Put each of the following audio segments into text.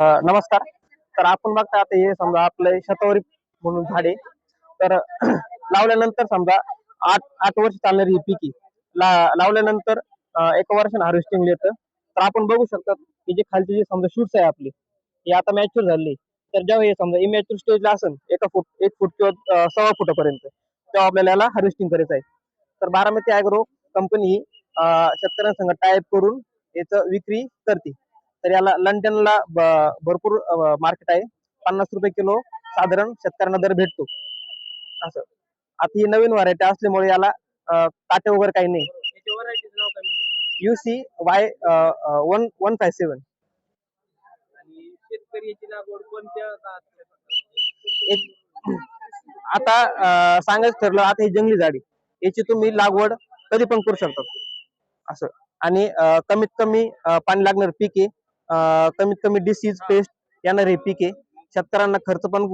नमस्कार. तर आपण बघता आता हे समजा आपलं शतावरी म्हणून झाडे. तर लावल्यानंतर समजा आठ आठ वर्ष चालणारी ही पिकी. ला लावल्यानंतर एक एका हार्वेस्टिंग येतं तर आपण बघू शकतात की जे खालची जी समजा शूट्स आहे आपली ही आता मॅच्युअर झाली. तर जेव्हा हे समजा इमॅच्युअर स्टेजला असेल एका फूट एक फूट किंवा सव्वा फुटापर्यंत तेव्हा आपल्याला याला हार्वेस्टिंग करायचं आहे. तर बारामती ॲग्रो कंपनी ही शेतकऱ्यांसंग टायप करून याचं विक्री करते. तर याला लंडनला भरपूर मार्केट आहे. पन्नास रुपये किलो साधारण शेतकऱ्यांना दर भेटतो. असं. आता ही नवीन व्हरायटी असल्यामुळे याला काटे वगैरे काही नाही. U C Y one one five seven. आता सांगायचं ठरलं आता ही जंगली झाडी. याची तुम्ही लागवड कधी पण करू शकता. असं. आणि कमीत कमी पाणी लागणार पीक आहे. कमीत कमी डिसीज पेस्ट येणार पीक शेतकऱ्यांना खर्च पण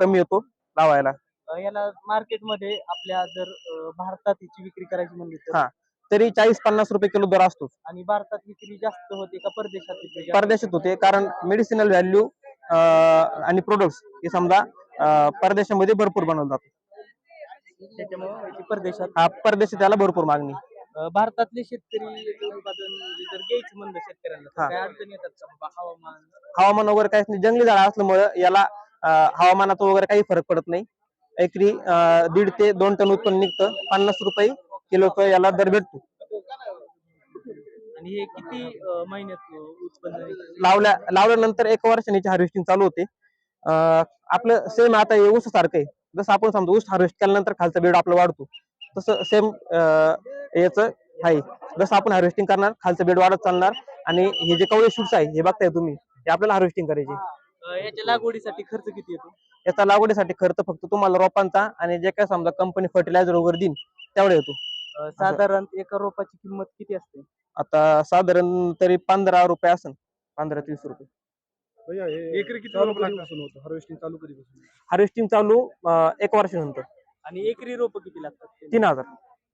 कमी होतो लावायला. याला मार्केटमध्ये आपल्या जर भारतात याची विक्री करायची म्हणली तर? हा. तरी चाळीस पन्नास रुपये किलो दर असतो आणि भारतात विक्री जास्त होते का परदेशात विक्री जास्त? परदेशात होते. कारण मेडिसिनल व्हॅल्यू आणि प्रोडक्ट्स हे समजा अं, परदेशामध्ये भरपूर बनवलं जातं होते? त्याच्यामुळे याची परदेशात हा परदेशात त्याला भरपूर मागणी. अं, भारतातले शेतकरी उत्पादन जर घ्यायचं म्हणलं शेतकऱ्यांना तर हा. काय अडचण येतात का? बाबा हवामान? हवामान वगैरे काहीच नाही. जंगली झाड असल्यामुळे याला अं, हवामानाचा वगैरे काही फरक पडत नाही. एकरी अं, दीड ते दोन टन उत्पन्न निघतं. पन्नास रुपये किलोचं याला दर भेटतो. आणि हे किती अं, महिन्यात उत्पन्न? लावल्या लावल्यानंतर एक वर्षाने हार्वेस्टिंग चालू होते. अं, आपलं सेम आता हे ऊस सारखं आहे. जसं आपण समजा ऊस हार्वेस्ट केल्यानंतर खालचा बेड आपला वाढतो. तसं सेम याच आहे. जसं आपण हार्वेस्टिंग करणार खालचं बेड वाढत चालणार आणि हे जे कवळे शूट्स आहे हे बघताय तुम्ही हे आपल्याला हार्वेस्टिंग करायचे. याच्या लागवडीसाठी खर्च किती येतो? याचा लागवडीसाठी खर्च फक्त तुम्हाला रोपांचा आणि जे काय समजा कंपनी फर्टिलायझर वगैरे देईन तेवढा येतो. साधारण एका रोपाची किंमत किती असते? आता साधारण तरी पंधरा रुपये असेल पंधरा तीस रुपये. एकरी किती चालू कधीपासून होतं? हार्वेस्टिंग चालू कधीपासून? हार्वेस्टिंग चालू एक वर्षानंतर. आणि एकरी रोप किती लागतात? तीन हजार.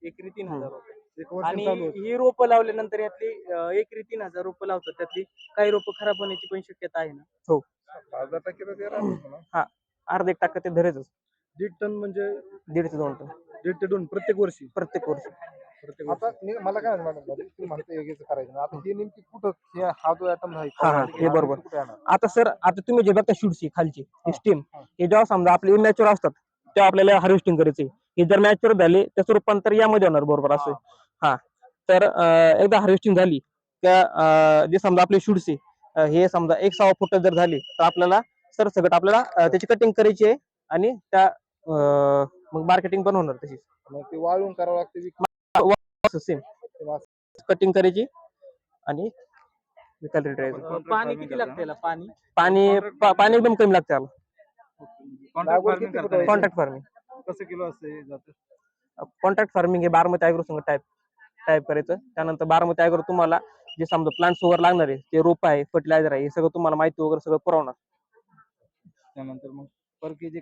एकरी तीन. हजार रुपये एक वर्ष आणि चालू होतं. ही रोपं लावल्यानंतर यातली अं, एकरी तीन हजार रोपं लावतात. त्यातली काही रोपं खराब होण्याची पण शक्यता आहे ना? अर्धा टक्के तर ते राहतच म्हणा. अर्धा एक टक्का ते धरेच. दीड टन म्हणजे? दीड ते दोन टन. दीड ते दोन प्रत्येक वर्षी? प्रत्येक वर्षी. प्रत्येक आता मी- मला काय म्हणणार तुम्ही म्हणता योग्यच करायचं नाही. आता हे नेमकी कुठं हे हा जो ऍटम आहे हा, हा, हे बरोबर. कुठे येणार? आता सर आता तुम्ही जे बघता शूटची खालची हा, स्टीम हा. हे जेव्हा समजा आपले इमॅच्युअर असतात तेव्हा आपल्याला हार्वेस्टिंग करायचे हे जर मॅच्युअर झाले त्याचं रूपांतर यामध्ये होणार बरोबर असं हा. तर एकदा हार्वेस्टिंग झाली त्या जे समजा आपले शूट्स आहे हे समजा एक सव्वा फुट जर झाली तर आपल्याला सरसकट आपल्याला अं, त्याची कटिंग करायची आहे आणि त्या मग मार्केटिंग पण होणार तशी वाळून करावं लागतं सेम कटिंग करायची आणि पाणी किती लागतं पाणी? पाणी एकदम कमी लागतं? कॉन्ट्रॅक्ट फार्मिंग कसं किलो असते जातं? कॉन्ट्रॅक्ट फार्मिंग हे बारामती ऍग्रो संघ टाईप टाईप करायचं. त्यानंतर बारामती ऍग्रो तुम्हाला जे समजा प्लांट्स वगैरे लागणार आहे ते रोप आहे फर्टिलायझर आहे हे सगळं तुम्हाला माहिती वगैरे सगळं पुरवणार. त्यानंतर मग पर केजी